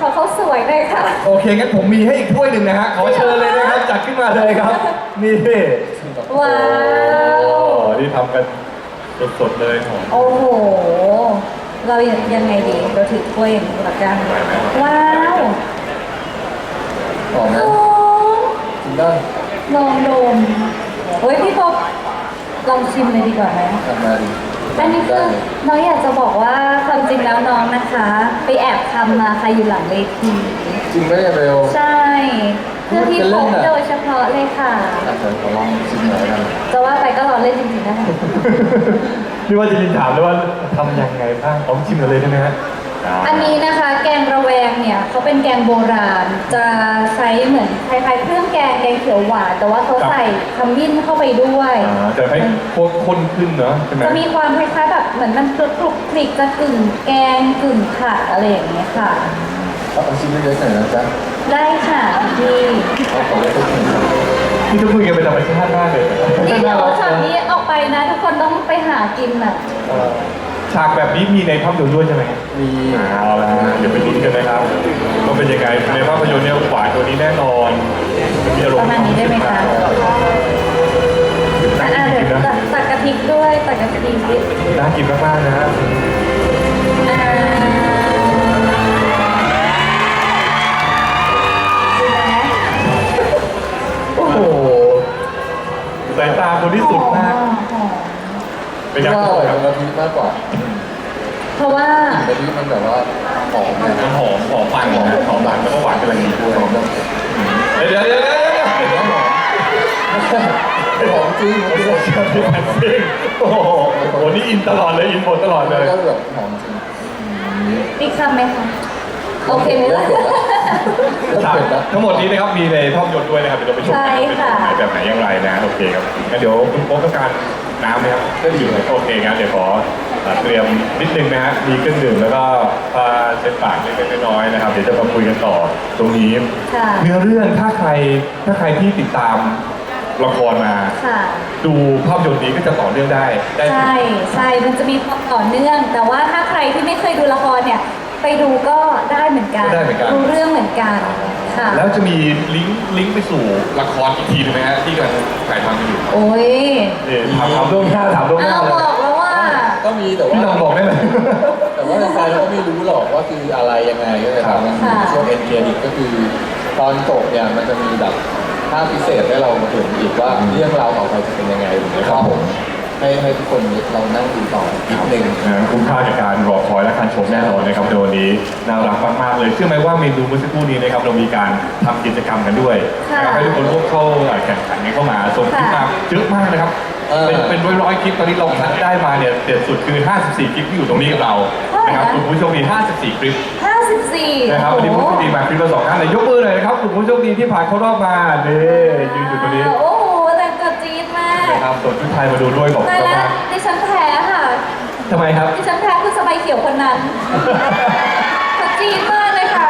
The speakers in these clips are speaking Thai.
ขอเขาสวยเลยค่ะ โอเคงั้นผมมีให้อีกถ้วยหนึ่งนะฮะขอเชิญเลยนะครับจัดขึ้นมาเลยครับ นี่ว้าว โอ้นี่ทำกันสดๆเลยหอมโอ้โห เรายังไงดี เราถือถ้วยอย่างนี้ละกันไหวไหมว้าวหอมไหมหอมกินได้ลองดมเฮ้ยพี่ป๊อปลองชิมเลยดีกว่าไหม ทำมาดิ อันนี้คือน้องอยากจะบอกว่าความจริงแล้วน้องนะคะ ไปแอบทำมาค่ะอยู่หลังเวทีจริงไหมเนี่ยเบลใช่เพื่อพี่พบโดยเฉพาะเลยค่ะอะเดี๋ยวขอลองชิมหน่อยแล้วกันจะว่าไปก็รอเล่นจริงๆนะคะ พี่ว่าจะยินถามด้วยว่าทำยังไงบ้างผมชิมกันเลยได้ไหมฮะ อันนี้นะคะแกงระแวงเนี่ยเขาเป็นแกงโบราณ จะใช้เหมือนคล้ายๆเครื่องแกงแกงเขียวหวานแต่ว่าเขาใส่ขมิ้นเข้าไปด้วย อ่าจะให้พวกข้นขึ้นเนาะใช่ไหมจะมีความคล้ายๆแบบเหมือนมันกรุบกรุบกริกจะกึ่งแกงกึ่งผัดอะไรอย่างเงี้ยค่ะ เอาเอาชิมเล็กๆหน่อยนะจ๊ะได้ค่ะพี่เอาขอเล็กๆหน่อยนะพี่จะคุยกันเป็นธรรมชาติมากเลยนี่เดี๋ยวฉากนี้ออกไปนะ ทุกคนต้องไปหากินอะ เอ่อ ฉากแบบนี้มีในภาพยนตร์ด้วยใช่ไหมมีเอาละฮะเดี๋ยวไปลุ้นกันนะครับว่าเป็นยังไงในภาพยนตร์เนี่ยหวานตัวนี้แน่นอนมีอารปมระณ์มาณนี้ได้ไหมคะอะน่าเดี๋กิยวนนะตักตักกะทิด้วยตักกะทินิดน่ากินมากๆนะฮะอ่าดูไหมโอ้โหสายตาคนที่สุดมากหอม เป็นยังไงว่าอร่อยคกัรับบกะทิมากกว่าเพราะว่ากะทิมันแบบว่าหอมเนี่ยมันหอมหอมมันหอมหอมมันแล้วก็หวานกำลังดีด้วยหอมแบบเดี๋ยวเดี๋ยวเดี๋ยวเดี๋ยวเห็นแล้วหอมหอมจริงหอมจริงโอ้โหโอ้โหนี่อินตลอดเลยอินหมดตลอดเลยแล้วก็แบบหอมจริงอีกคำไหมคะโอเคไหมล่ะฉากทั้งหมดนี้นะครับมีในภาพยนตร์ด้วยนะครับเดี๋ยวเราไปชมใช่กันว่าเป็นค่ะแบบไหนอย่างไรนะโอเคครับงั้นเดี๋ยวคุณโป๊กต้องการ น้ำไหมครับเครื่องดื่มโอเคงั้นเดี๋ยวขอเอ่อเตรียมนิดนึงนะฮะมีเครื่องดื่มแล้วก็ผ้าเช็ดปากเล็กๆน้อยๆนะครับ เดี๋ยวจะมาคุยกันต่อตรงนี้ค่ะเนื้อเรื่องถ้าใครถ้าใครที่ติดตามละครมา ค่ะ ดูภาพยนตร์นี้ก็จะต่อเนื่องได้ได้ ใช่ใช่มันจะมีความต่อเนื่อง แต่ว่าถ้าใครที่ไม่เคยดูละครเนี่ย ไปดูก็ได้เหมือนกัน ได้เหมือนกัน รู้เรื่องเหมือนกัน ค่ะ แล้วจะมีลิงก์ลิงก์ไปสู่ละครอีกทีนึงไหมฮะที่กำลังถ่ายทำกันอยู่โอ้ยนี่ถามถามล่วงหน้าถามล่วงหอ้าน้าวเลบยอกแล้วว่า ก็มีแต่พี่ว่าน้องบอกได้ไหมแต่ว่าแฟนๆเราก็ไม่รู้หรอกว่าคืออะไรยังไงก็เลยทำมันค่ะ ช่วงเอ็นเครดิตก็คือตอนจบเนี่ยมันจะมีแบบภาพพิเศษให้เรามาถึงอีกว่าเรื่องราวต่อไปจะเป็นยังไงนะครับผม ให้ให้ทุกคนเรานั่งดูต่อนิดนึงนะคุ้มค่ากับการรอคอยและการชมแน่นอนนะครับในวันนี้น่ารักมากๆเลยเชื่อไหมว่าเมนูเมื่อสักครู่นี้นะครับเรามีการทำกิจกรรมกันด้วยค่ะนะครับให้ทุกคนร่วมเข้าแข่งขันกันเข้ามาส่งคลิปมาเยอะมากนะครับเออ เป็นเป็นร้อยๆคลิปตอนนี้เราคัดได้มาเนี่ยเด็ดสุดคือ 54 คลิปที่อยู่ตรงนี้กับเรานะครับคุณผู้โชคดี54 คลิป 54นะครับวันนี้ผู้โชคดีมาคลิปละสองท่านเลยยกมือเลยนะครับกลุ่มผู้โชคดีที่ผ่านเข้ารอบมานี่ยืนอยู่ตรงนี้ โอ้โห นะครับส่วนชุดไทยมาดูด้วยบอกตายว่าแล้วดิฉันแพ้ค่ะ ทำไมครับดิฉันแพ้คือสบายเขียวคนนั้นเขาจี๊ดมากเลยค่ะ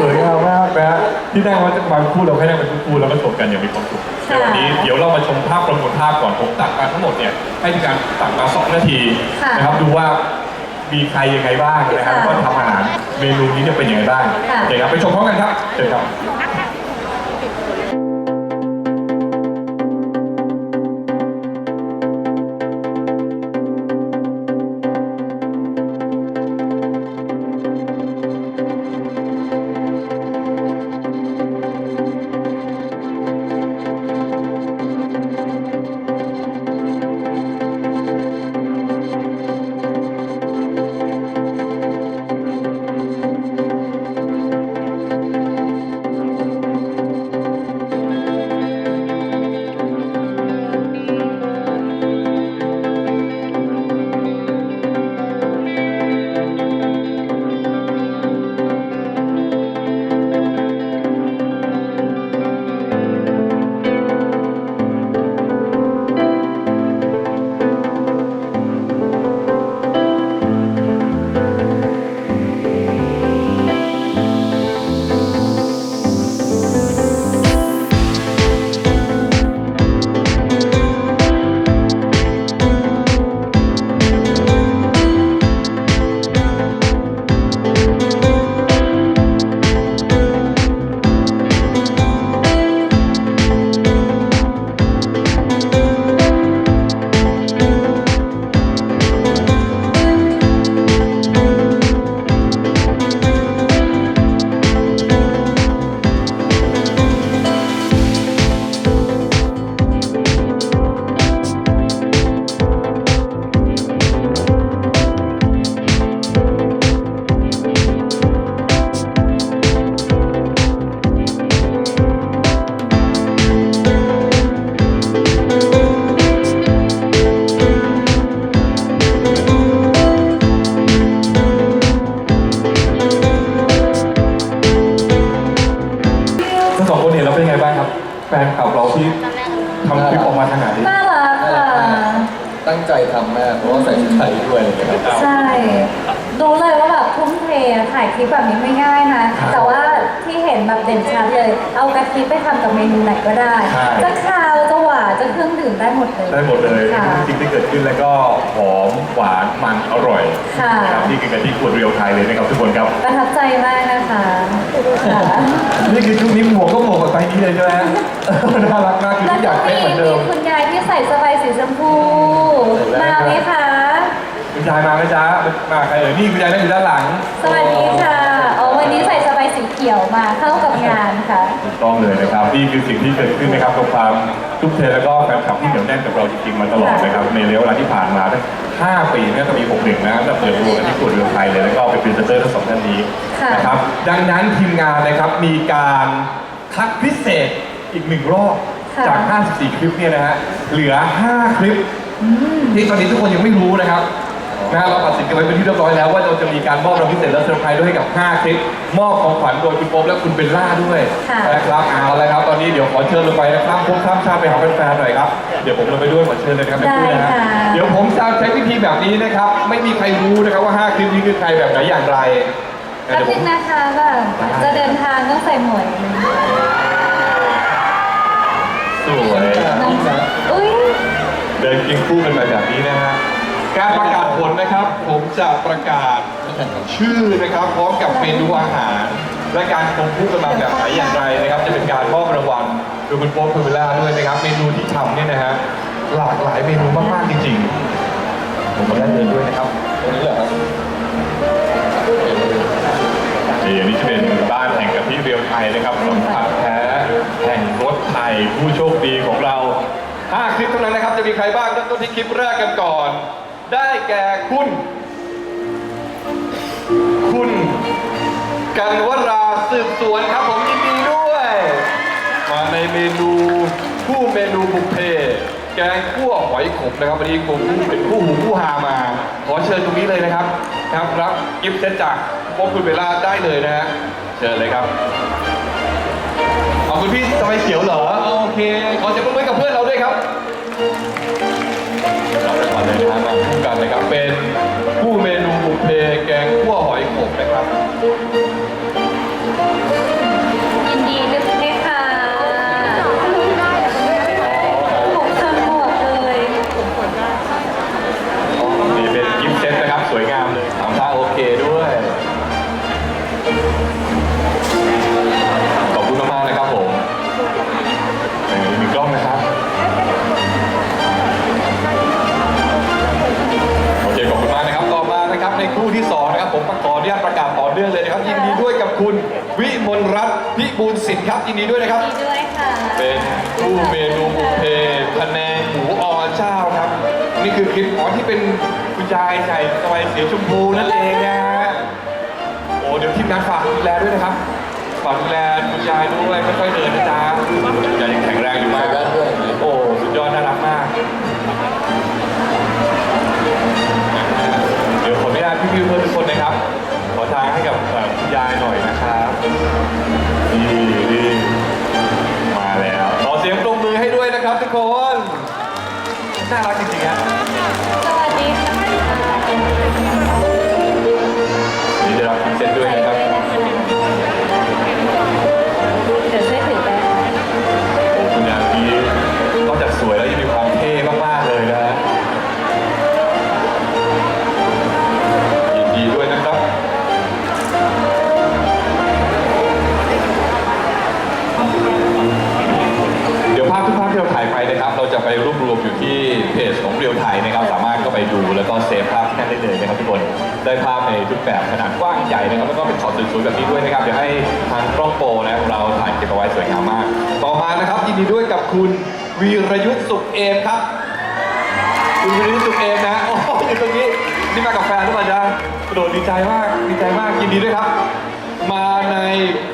สวยงามมากนะฮะที่นั่งว่าจะมาคู่เราให้นั่งเป็นคู่ๆแล้วก็ชมกันอย่างมีความสุขค่ะในวันนี้เดี๋ยวเรามาชมภาพประมวลภาพก่อนผมตัดมาทั้งหมดเนี่ยให้มีการตัดมาสองนาทีค่ะนะครับดูว่ามีใครยังไงบ้างนะครับค่ะก็ทำอาหารเมนูนี้จะเป็นยังไงบ้างค่ะโอเคครับไปชมพร้อมกันครับเชิญครับ ตอนแรกทำคลิปออกมาขนาดนี้น่ารักค่ะ ตั้งใจทำแม่เพราะว่าใส่ชุดไทยด้วยใช่ ดูเลยว่าแบบทุ่มเทถ่ายคลิปแบบนี้ไม่ง่ายนะแต่ว่าที่เห็นแบบเด่นชัดเลย เอากระทิไปทำกับเมนูไหนก็ได้ ใช่ จะขาว จะหวานจะเครื่องดื่มได้หมดเลยได้หมดเลยค่ะจริงๆที่เกิดขึ้นแล้วก็หอมหวานมันอร่อยค่ะ นะครับนี่คือกะทิขวดเรียวไทยเลยนะครับทุกคนครับ ประทับใจมากนะคะค่ะนี่คือชุดนี้หมวกก็หมวกกับไซส์นี้เลยใช่ไหมฮะน่ารักมากคือแล้วทุกอก็ย่างเป๊ะมีเหมือนเดิมมีคุณยายที่ใส่สบายสีชมพูใส่มาแว่นไหมคะคุณยายมาไหมจ๊ะมาใครเอ่ยนี่คุณยายนั่งอยู่ด้านหลังสวัสดีค่ะอ๋อวันนี้ใส่สบายสีเขียวมาเข้ากับงานค่ะ ถูกต้องเลยนะครับนี่คือสิ่งที่เกิดขึ้นนะครับกับความ ทุกเทแล้วก็แฟนคลับที่เหนียวแน่นกับเราจริงๆมาตลอดนะครับในระยะเวลาที่ผ่านมาตั้ง5ปีเนี่ยก็มี61นะแบบเปิดตัวกันที่ขวดเรือไทยเลยแล้วก็เป็นพรีเซนเตอร์ทั้งสองท่านนี้ค่ะนะครับดังนั้นทีมงานนะครับมีการคัดพิเศษอีกหนึ่งรอบค่ะจาก 54 คลิปเนี่ยนะฮะเหลือ 5 คลิปที่ตอนนี้ทุกคนยังไม่รู้นะครับ นะเราตัดสินกันไว้เป็นที่เรียบร้อยแล้วว่าเราจะมีการมอบรางวัลพิเศษและเซอร์ไพรส์ด้วยให้กับ 5 คลิป มอบของขวัญโดยคุณโป๊ปและคุณเบลล่าด้วยค่ะ นะครับเอาละครับ ตอนนี้เดี๋ยวขอเชิญลงไปนะครับพวกข้ามชาติไปหาแฟนๆหน่อยครับ เดี๋ยวผมลงไปด้วยขอเชิญเลยนะครับได้ม่พูนะฮะค่ะ เดี๋ยวผมจะใช้วิธีแบบนี้นะครับ ไม่มีใครรู้นะครับว่า 5 คลิปนี้คือใครแบบไหนอย่างไรแป๊บเดี๋ยวผนึมงนะคะแบบจะเดินทางต้องใส่หมวกนิดนึงสวยน้องอุ้ย เดินเคียงคู่กันไปแบบนี้นะฮะ การประกาศผลนะครับ ผมจะประกาศชื่อนะครับ พร้อมกับเมนูอาหาร และการคงคู่กันมาแบบไหนอย่างไรนะครับ จะเป็นการมอบรางวัลโดยคุณโป๊ปเพอร์เวล่าด้วยนะครับ เมนูที่ทำเนี่ยนะฮะหลากหลายเมนูมากๆจริงๆ ผมมาได้เลยด้วยนะครับตรงนี้เหรอครับนี่อันนี้จะเป็นบ้านแห่งกะทิเรียวไทยนะครับสัมผัสแท้แห่งรถไทยผู้โชคดีของเรา5คลิปเท่านั้นนะครับ จะมีใครบ้างเริ่มต้นที่คลิปแรกกันก่อน ได้แก่คุณ คุณกันวราสืบสวนครับผมยินดีด้วย มาในเมนูคู่เมนูบุฟเฟ่ต์แกงคั่วหอยขมนะครับวันนี้ผมเป็นผู้หูผู้หามา ขอเชิญตรงนี้เลยนะครับครับรับกิฟต์เซตจากพวกคุณเวลาได้เลยนะฮะเชิญเลยครับเอาคุณพี่ทำไมเขียวเหรอโอเคขอเสียงปรบมือกับเพื่อนเราด้วยครับ เดินทางมาพบกันนะครับ เป็นผู้เมนูบุฟเฟ่แกงขั่วหอยขมนะครับ ตน์พิบูลสินครับยินดีด้วยนะครับ ดีด้วยค่ะ เป็นคู่เมนูบุฟเฟ่ต์พะแนงหมูออเจ้าครับ นี่คือคลิปอ๋อที่เป็นคุณยายใส่สบายสีชมพูนั่นเองนะฮะโอ้เดี๋ยวทีมงานฝากดูแลด้วยนะครับฝากดูแลคุณยายด้วยค่อยๆเดินนะจ๊ะคุณยายยังแข็งแรงอยู่มาก ใส่แว่นด้วยเห็นไหมโอ้ สุดยอดน่ารักมาก วีรยุทธ์สุขเอมครับ คุณวีรยุทธ์สุขเอมนะ โอ้โหอยู่ตรงนี้ นี่มากับแฟนหรือเปล่าจ๊ะโดดดีใจมาก ดีใจมาก ยินดีด้วยครับ มาใน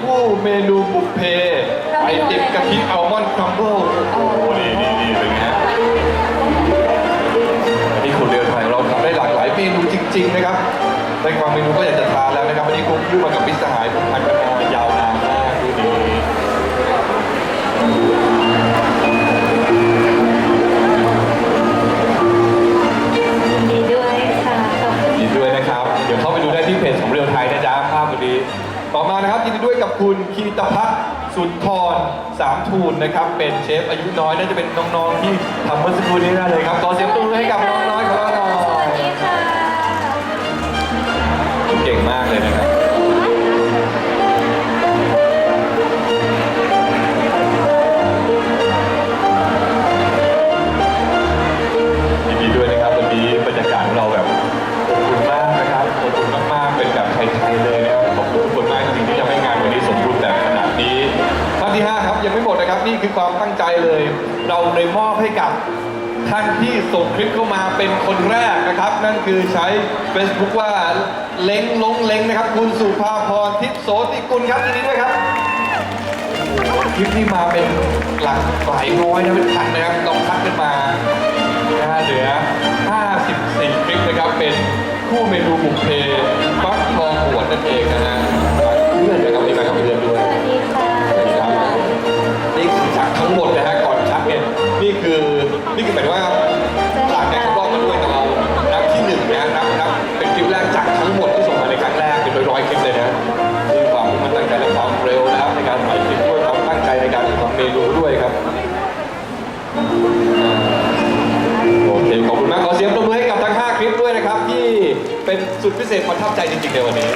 ผู้เมนูบุฟเฟ่ไอติมกะทิอัลมอนด์ครัมเบิลโอ้โหนี่นี่นี่เป็นไงฮะอันนี้คุณเรียวไทยเราทำได้หลากหลายเมนูจริง ๆ นะครับในความเมนูก็อยากจะทานแล้วนะครับวันนี้คุณยุ่งมากับมิสหายผมทานกันมายาวน คุณคีตพัฒน์สุนทรสามทูลนะครับ เป็นเชฟอายุน้อยน่าจะเป็นน้องๆที่ทำเมื่อสักครู่นี้ได้เลยครับขอเสียงปรบมือให้กับน้องน้อยของเรา ส่งคลิปเข้ามาเป็นคนแรกนะครับ นั่นคือใช้ Facebook ว่าเล้งลงเล้งนะครับ คุณสุภาพรทิพย์โสติกุลครับยินดีด้วยครับ คลิปที่มาเป็นหลักหลายร้อยนะเป็นพันนะครับลองคัดขึ้นมานะเหลือ 54 คลิปนะครับ เป็นคู่เมนูบุฟเฟ่ฟักทองหัวนนั่นเองนะฮะเพื่อนนะครับ เป็นสุดพิเศษประทับใจจริงๆในวันนี้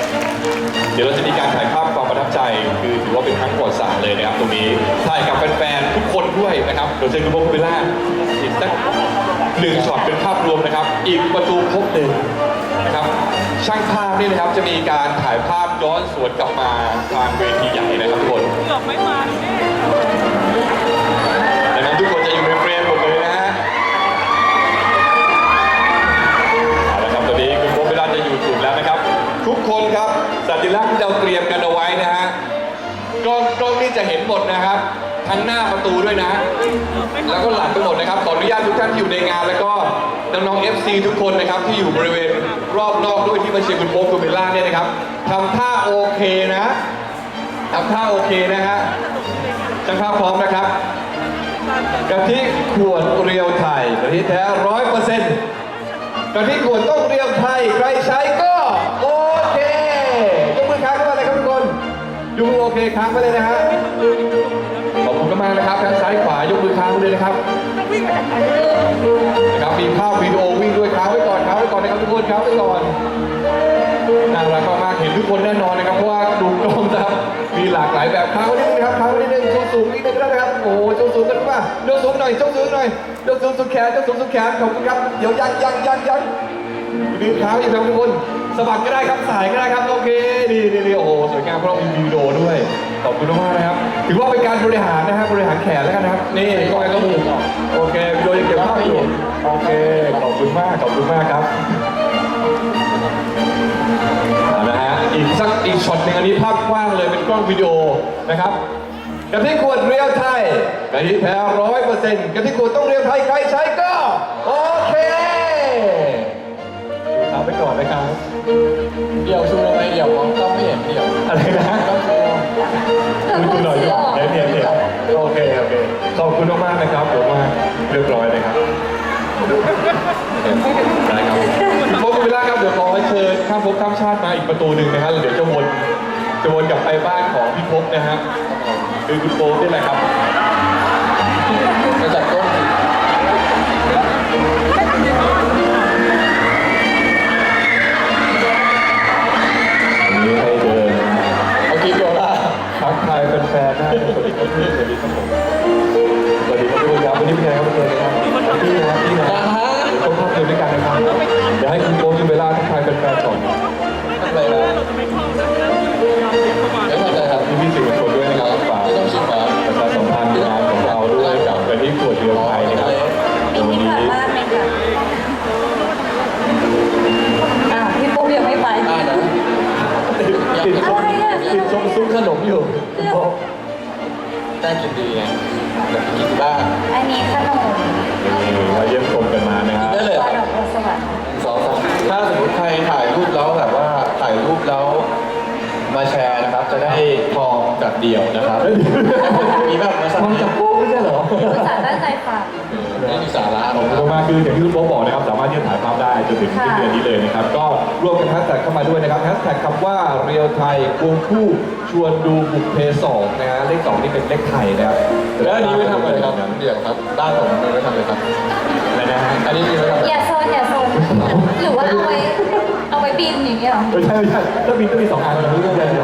เดี๋ยวเราจะมีการถ่ายภาพความประทับใจ คือถือว่าเป็นครั้งประวัติศาสตร์เลยนะครับตรงนี้ถ่ายกับแฟนๆทุกคนด้วยนะครับเดี๋ยวเชิญคุณโบคุเบล่าอีกสักหนึ่งช็อตเป็นภาพรวมนะครับ อีกประตูพบหนึ่งนะครับช่างภาพนี่นะครับจะมีการถ่ายภาพย้อนสวนกลับมาทางเวทีใหญ่นะครับทุกคนเกือบไม่มาเนี่ ทุกคนครับสัญลักษณ์ที่เราเตรียมกันเอาไว้นะฮะกล้องกล้องนี่จะเห็นหมดนะครับทั้งหน้าประตูด้วยนะ แล้วก็หลังไปหมดนะครับขออนุญาตทุกท่านที่อยู่ในงาน แล้วก็น้องๆ FC ทุกคนนะครับที่อยู่บริเวณรอบนอกด้วยที่มาเชียร์คุณโป๊ปคุณเบลล่าเนี่ยนะครับทำท่าโอเคนะทำท่าโอเคนะฮะช่างภาพพร้อมนะครับกะทิขวดเรียวไทยกะทิแท้ร้อยเปอร์เซ็นต์กะทิขวดต้องเรียวไทยใครใช้ก็ ดูโอเคค้างไปเลยนะฮะขอบคุณมากๆนะครับทั้งซ้ายขวายกมือค้างไปเลยนะครับนะครับมีภาพวิดีโอวิ่งด้วยค้างไว้ก่อนค้างไว้ก่อนนะครับทุกคนค้างไว้ก่อนน่ารักมากๆเห็นทุกคนแน่นอนนะครับเพราะว่าดูกล้องนะครับมีหลากหลายแบบค้างไว้นิดนึงนะครับค้างไว้นิดนึงสูงสูงนิดนึงก็ได้นะครับโอ้โหสูงสูงกันมากยกสูงหน่อยยกสูงหน่อยยกสูงสุดแขนยกสูงสุดแขนขอบคุณครับเดี๋ยวยันยันยันยันดึงเท้าอีกครับทุกคน สะบัดก็ได้ครับสายก็ได้ครับโอเคดีดีดีโอ้โหสวยงามเพราะเรามีวิดีโอด้วยขอบคุณมากนะครับ ถือว่าเป็นการบริหารนะครับบริหารแขนแล้วกันนะครับนี่ก็ไปก็มือโอเควิดีโอยังเก็บภาพอยู่โอเคขอบคุณมากขอบคุณมากครับนะฮะอีกสักอีกช็อตหนึ่งอันนี้ภาพกว้างเลยเป็นกล้องวิดีโอนะครับกะทิขวดเรียวไทยกะทิแท้ร้อยเปอร์เซ็นต์กะทิขวดต้องเรียวไทยใครใช้ก็ โอเคเอาไปก่อนนะครับ เดี่ยวชูยังไงเดี่ยวมองกล้องไม่เห็นเดี่ยวอะไรนะต้องชูคุณคุณหน่อยด้วยเดี๋ยวเดี๋ยวเดี๋ยวโอเคโอเคขอบคุณมากๆนะครับผมว่าเรียบร้อยนะครับได้ครับโมกุเวลาครับเดี๋ยวขอเชิญข้ามภพข้ามชาติมาอีกประตูหนึ่งนะฮะแล้วเดี๋ยวจะวนจะวนกลับไปบ้านของพี่ภพนะฮะคือคุณโป๊ปนี่แหละครับ เดี่ยวนะครับ มีแบบมาสั่งมันจับโป๊ปไม่ใช่เหรออุตส่าห์ตั้งใจฟัง ไม่มีสาระขอบคุณมากคืออย่างที่คุณโป๊ปบอกนะครับ สามารถที่จะถ่ายภาพได้จนถึงสิ้นเดือนนี้เลยนะครับ ก็ร่วมกันแฮชแท็กเข้ามาด้วยนะครับแฮชแท็กคำว่าเรียวไทยควงคู่ชวนดูบุกเพสองนะฮะเลขสองนี่เป็นเลขไทยนะครับแล้วอันนี้ไม่ทำอะไรครับเดี๋ยวครับ ด้านผมมีไว้ทำเลยครับอะไรนะฮะอันนี้มีไว้ทำอะไรอย่าโซนอย่าโซนหรือว่าเอาไว้เอาไว้บินอย่างเงี้ยเหรอ ไม่ใช่ไม่ใช่ถ้ามีก็มีสองอันนะไม่ต้องเลยเ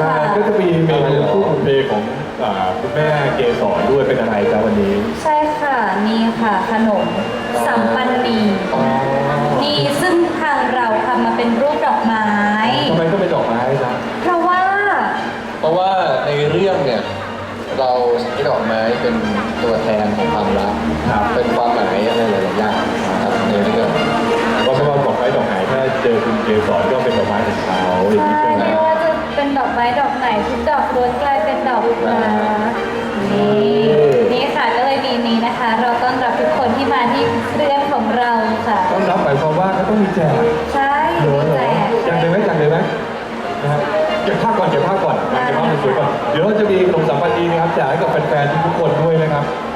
ค่ะ ก็จะมีเมนูคู่บุฟเฟ่ของอ่าคุณแม่เกสรด้วยเป็นอะไรจ้าวันนี้ ใช่ค่ะมีค่ะขนมสัมปันนีอ๋อนี่ซึ่งทางเราทำมาเป็นรูปดอกไม้ ทำไมต้องเป็นดอกไม้จ๊ะเพราะว่า เพราะว่าในเรื่องเนี่ยเราใช้ดอกไม้เป็นตัวแทนของความรักครับเป็นความหมายอะไรหลายๆอย่างนะครับในเรื่องก็เพราะว่าดอกไม้ดอกไหนถ้าเจอคุณเกสรก็เป็นดอกไม้ของเขาอย่างใช่นี้ใช่ไหมไม่ว่าจะ เป็นดอกไม้ดอกไหนทุกดอกล้วนกลายเป็นดอกรักนี่นี่ค่ะก็เลยมีนี้นะคะ เราต้อนรับทุกคนที่มาที่เรือนของเราค่ะ ต้อนรับหมายความว่าก็ต้องมีแจกใช่มีแจกอยากเลยไหมอยากเลยไหมนะฮะเก็บภาพก่อนเก็บภาพก่อนเก็บภาพสวยๆก่อนเดี๋ยวเราจะมีขนมสัมปันนีนะครับแจกให้กับแฟนๆทุกๆคนด้วยนะครับนะครับ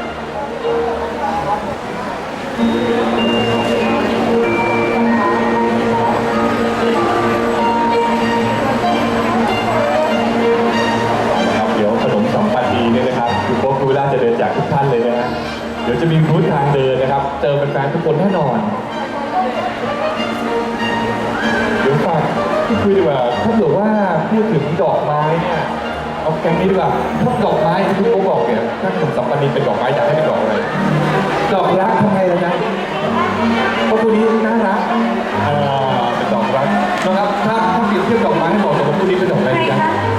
จะมีรูททางเดินนะครับ เจอแฟนๆทุกคนแน่นอน เดี๋ยวฝากพูดคุยดีกว่าถ้าเกิดว่าพูดถึงดอกไม้เนี่ยเอาแกงนี้ดีกว่าถ้าดอกไม้ที่คุณโป๊กบอกเนี่ยถ้าขนมสัมปันนีเป็นดอกไม้อยากให้เป็นดอกอะไรดอกรักทำไงล่ะจ๊ะเพราะตัวนี้น่ารักอ่าเป็นดอกรักนะครับถ้าถ้าเปรียบเทียบดอกไม้ให้เหมาะสมกับตัวนี้เป็นดอกอะไรใครดีจ๊ะคะ